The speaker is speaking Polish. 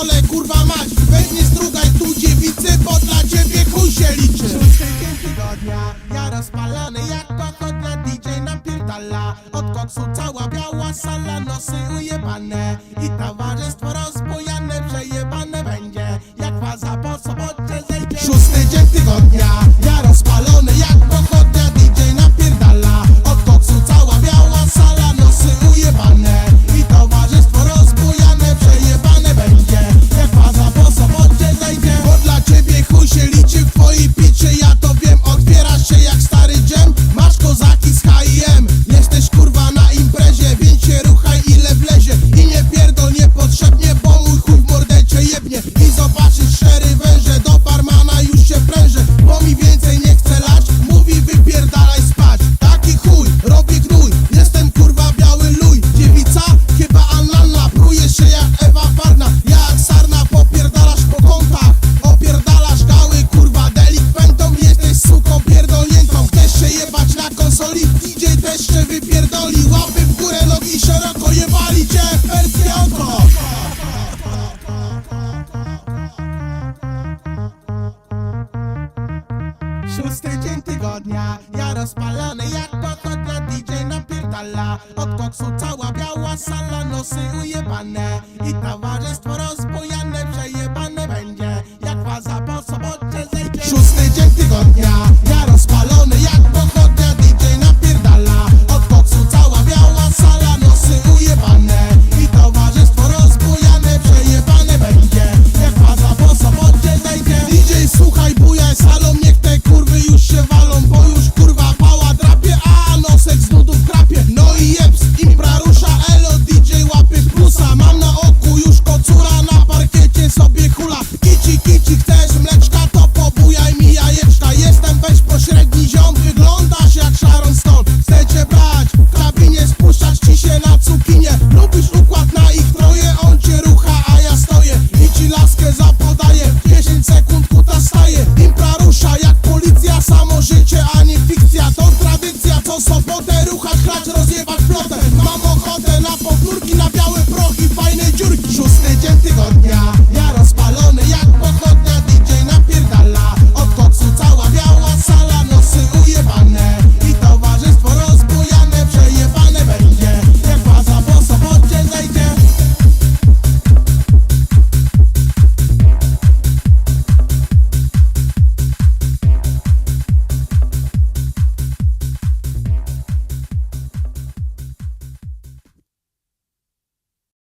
pierdolę kurwa mać. Weź nie strugaj tu dziewicy, bo dla ciebie chuj się liczy. Szóstym tygodnia, ja rozpalany jak pochodna DJ napierdala. Od koksu cała biała sala, nosy ujebane. I towarzystwo Teraz kojewali cię w Szósty dzień tygodnia Ja rozpalony jak pochodnia DJ napierdala. Od koksu cała biała sala Nosy ujebane. I towarzystwo rozbujane Przejebane będzie. Jak waza po DJ słuchaj bujaj salą Niech te kurwy już się walą Bo już kurwa pała drapie A nosek z nudów krapie. No i jeps, impra rusza Elo DJ łapy plusa. Mam na oku już kocura Na parkiecie sobie hula. Kici kici support